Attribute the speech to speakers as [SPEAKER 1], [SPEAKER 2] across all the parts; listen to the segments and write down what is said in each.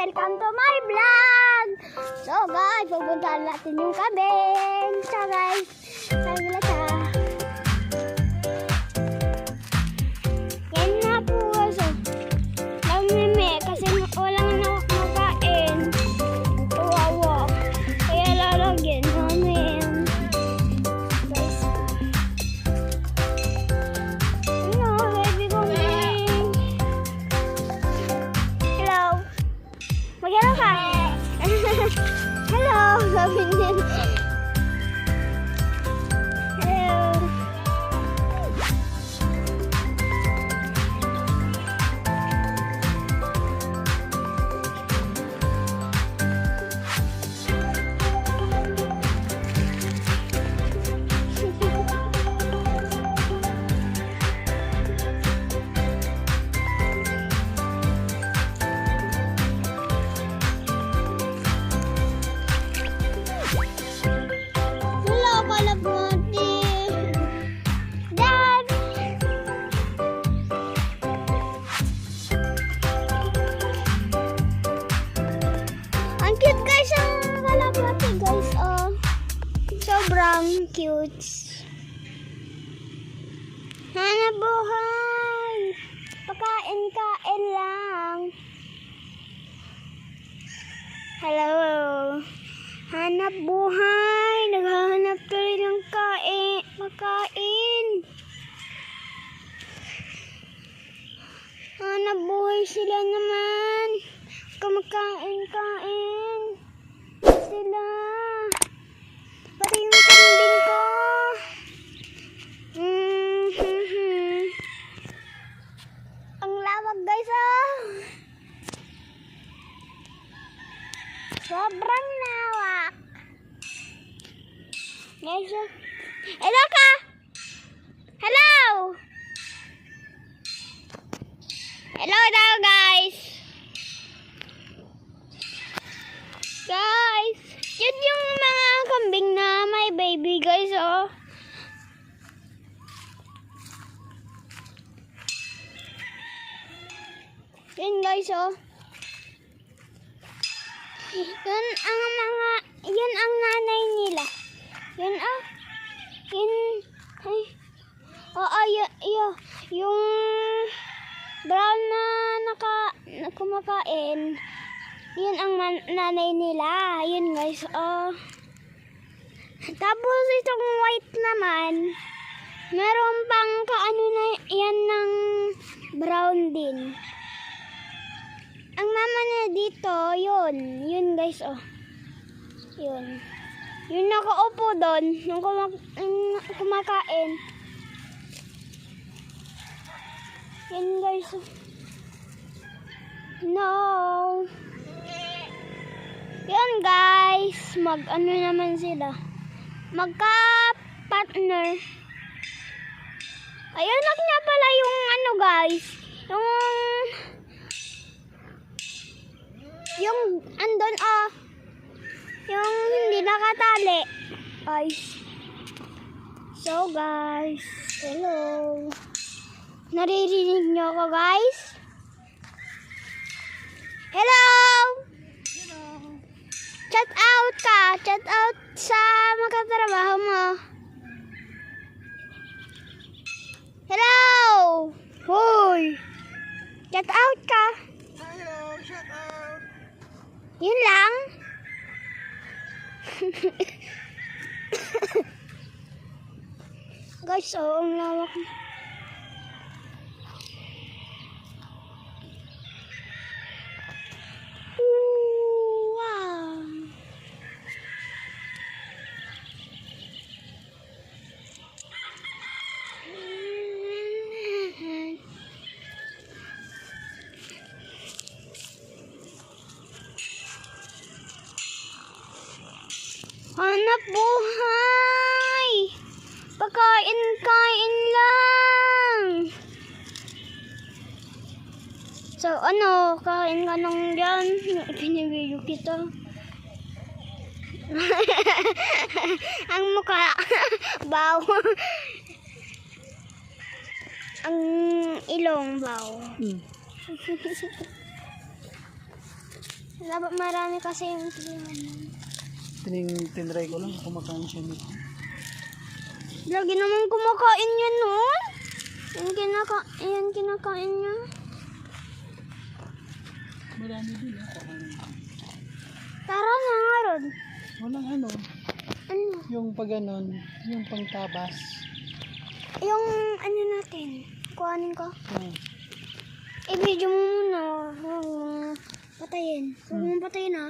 [SPEAKER 1] Welcome to my vlog! So guys, pupuntahan natin yung kabing. So guys, sabi nila siya. Sobrang cute. Hanap buhay. Pakain-kain lang. Hello. Hanap buhay. Naghahanap tuloy ng kain. Makain. Hanap buhay sila naman. Kumakain-kain. Sila. Pati yung kambing ko. Mm-hmm. Lawag guys ah. Sobrang lawak. Guys, oh. Hello ka? Hello? Hello daw guys. Guys, yun yung mga kambing na may baby guys oh. Yun guys oh. Yun ang mga, yun ang nanay nila. Yun ah. Yun, ay. Oo, yun, yun, yung brown na naka, na kumakain. Yun ang man, nanay nila. Yun guys, oh. Tapos itong white naman, meron pang kaano na yan ng brown din. Ang mama na dito, yun. Yun guys, oh. Yun. Yung nakaupo doon, yung kuma- yung kumakain. Yun guys, oh. No. Yun guys, mag ano naman sila. Magka-partner. Ayun, niya pala yung ano guys. Yung yung andon ah yung hindi nakatali. Guys so guys. Hello. Naririnig nyo ako guys? Hello? Chat out ka. Chat out sa makatrabaho mo. Hello? Hoy chat out ka
[SPEAKER 2] Hello, shout out.
[SPEAKER 1] Yun lang. Guys, oh, ang lawak. Ooh, wow. Hanap buhay! Pagkain-kain lang! So, ano, kain ka nang yan. Pinibidyo kita. Ang mukha, baw. Ang ilong baw. Dapat marami kasi yung tiniman.
[SPEAKER 2] Tining, tinry ko lang kumakain siya nito.
[SPEAKER 1] Lagi naman kumakain yan noon. Yan, kinaka yan kinakain niya.
[SPEAKER 2] Marami din ah. kakain.
[SPEAKER 1] Tara na nga ron.
[SPEAKER 2] Walang ano,
[SPEAKER 1] Ano?
[SPEAKER 2] yung pag ganon, yung pangtabas.
[SPEAKER 1] Yung ano natin. Kuhanin ko.
[SPEAKER 2] Hmm.
[SPEAKER 1] I-video mo muna. Huwag patayin. Huwag mo patayin ha.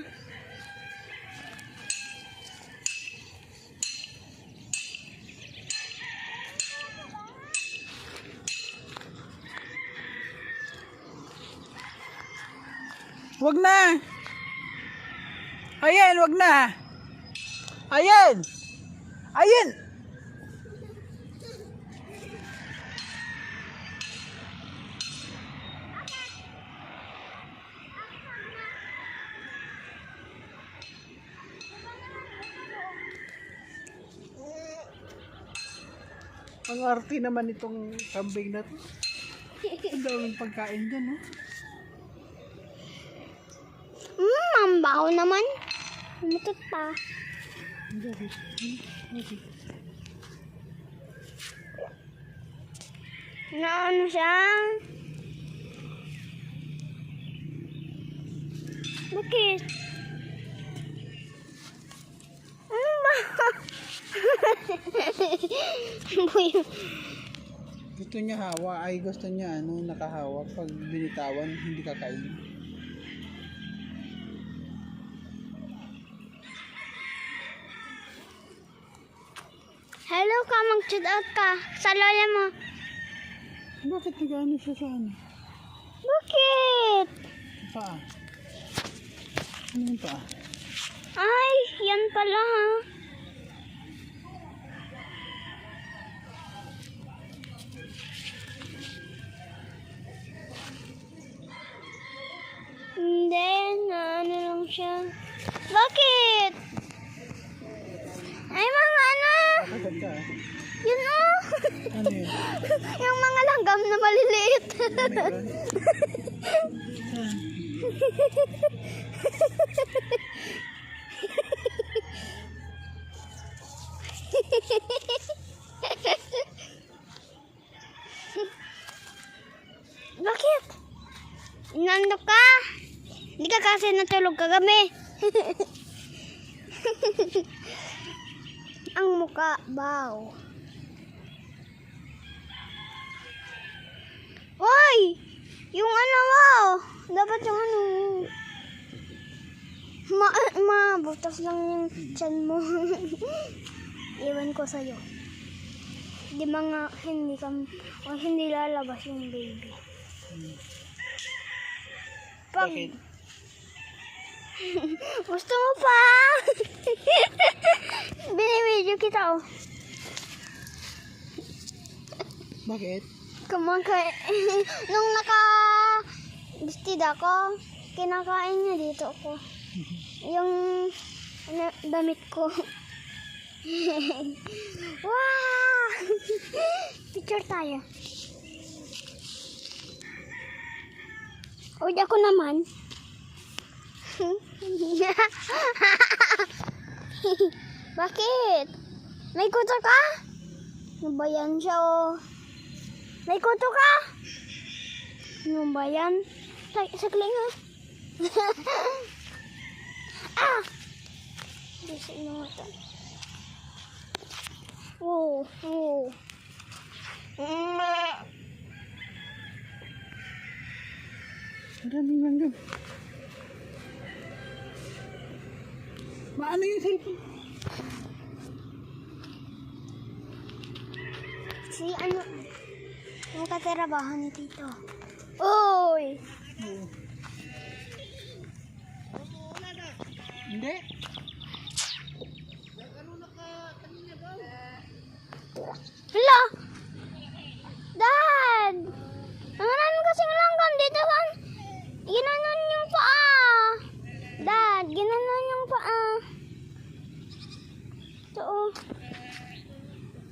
[SPEAKER 2] Wag na! Ayan, wag na! Ayan! Ayan! Ang arte naman itong kambing na to. Ang daming pagkain dyan, ha?
[SPEAKER 1] Hmm, baho naman. Umutot pa.
[SPEAKER 2] Ang dami. Ano? Okay.
[SPEAKER 1] Na ano siya? Bakit? Ano ba? Boy,
[SPEAKER 2] Gusto niya hawa, ay gusto niya ano, nakahawa. Pag binitawan, hindi kakain.
[SPEAKER 1] Hello ka, mag-chat out ka. Sa lola mo.
[SPEAKER 2] Bakit nag-ano siya sa ano?
[SPEAKER 1] Bakit?
[SPEAKER 2] Paa? Ano yung paa?
[SPEAKER 1] Ay, yan pala ha. Bakit? Nando ka? Hindi ka kasi natulog kagabi. Ang muka, baw. Hoy! Yung ano mo! Dapat yung ano Ma, ma, butas lang yung chan mo. Iwan ko sa'yo. Di mga hindi ka, o hindi lalabas yung baby. Pag,
[SPEAKER 2] Bakit?
[SPEAKER 1] gusto mo pa? Binibidyo kita oh.
[SPEAKER 2] Bakit?
[SPEAKER 1] Kumakain. Nung naka bistid ako, kinakain niya dito ako. Yung ano, damit ko. wow! Picture tayo. Uy, ako naman. Bakit? May kuto ka? Ano ba yan siya oh? May kuto ka? Ano ba yan? Sa sagling ha? ah! Hindi sa inungatan. Oo, oo. Mm.
[SPEAKER 2] Ang daming langgam. Maano yung cellphone?
[SPEAKER 1] Si ano? Yung katrabaho ni Tito. Uy!
[SPEAKER 2] Hindi.
[SPEAKER 1] Hala! Dad! Ang marami kasing langgam dito sa... Ginanon yung paa! Dad, ginanon yung paa. Ito oh.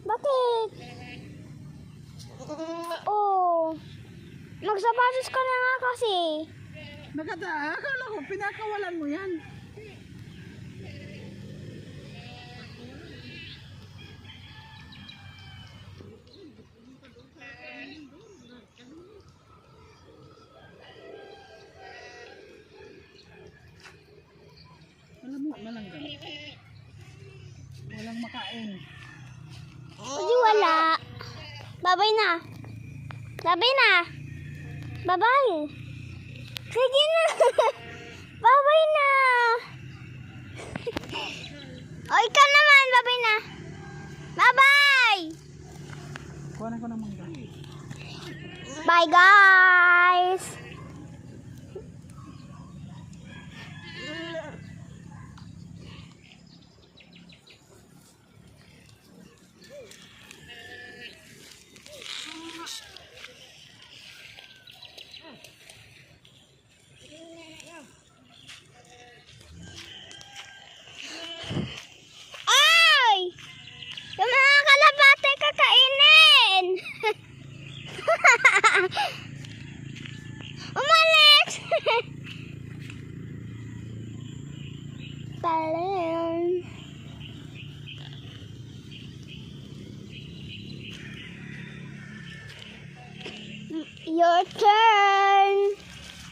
[SPEAKER 1] Bakit? Oh. Magsapatos ka na nga kasi.
[SPEAKER 2] Nakata, akala ko, pinakawalan mo yan. Alam mo, malanggan. Walang makain.
[SPEAKER 1] Hindi wala. Babay na. Babay na. Babay. Sige na. Babay na. o, ikaw naman. Babay na. Bye-bye.
[SPEAKER 2] Kuhanan ko ng mangga.
[SPEAKER 1] Bye, guys. Ay! Yung mga kalapate kakainin! Umalis! Talon. Your turn.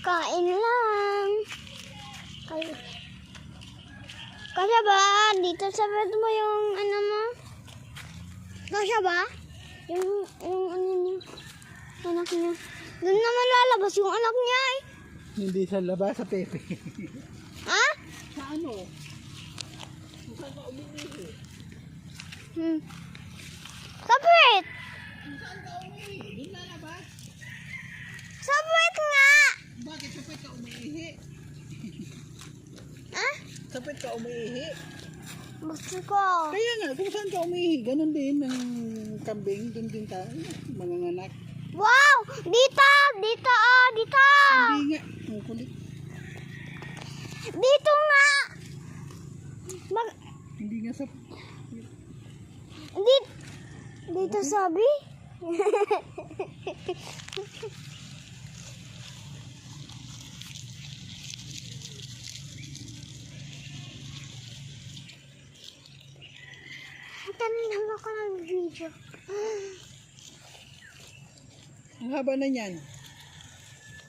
[SPEAKER 1] Kain lang. Kay- Kasya ba? Dito sa bed mo yung ano mo? Kasya ba? Yung, yung ano niya. Anak niya. Doon naman lalabas yung anak niya eh.
[SPEAKER 2] Hindi sa labas, sa Pepe.
[SPEAKER 1] Ha?
[SPEAKER 2] sa ano?
[SPEAKER 1] Hmm. Sabit!
[SPEAKER 2] Doon lalabas.
[SPEAKER 1] Sabit nga!
[SPEAKER 2] Bakit sapit ka umiihi?
[SPEAKER 1] Ha?
[SPEAKER 2] Sapit ka umiihi?
[SPEAKER 1] Gusto ko.
[SPEAKER 2] Kaya nga, kung saan ka umiihi, ganun din ng kambing, doon din tayo, mga nganak.
[SPEAKER 1] Wow! Dito! Dito oh! Dito!
[SPEAKER 2] Hindi nga, ang kulit.
[SPEAKER 1] Dito nga! Mag...
[SPEAKER 2] Hindi nga sa...
[SPEAKER 1] Dito... Dito sabi? Tanong ako ng video.
[SPEAKER 2] Ang haba na niyan.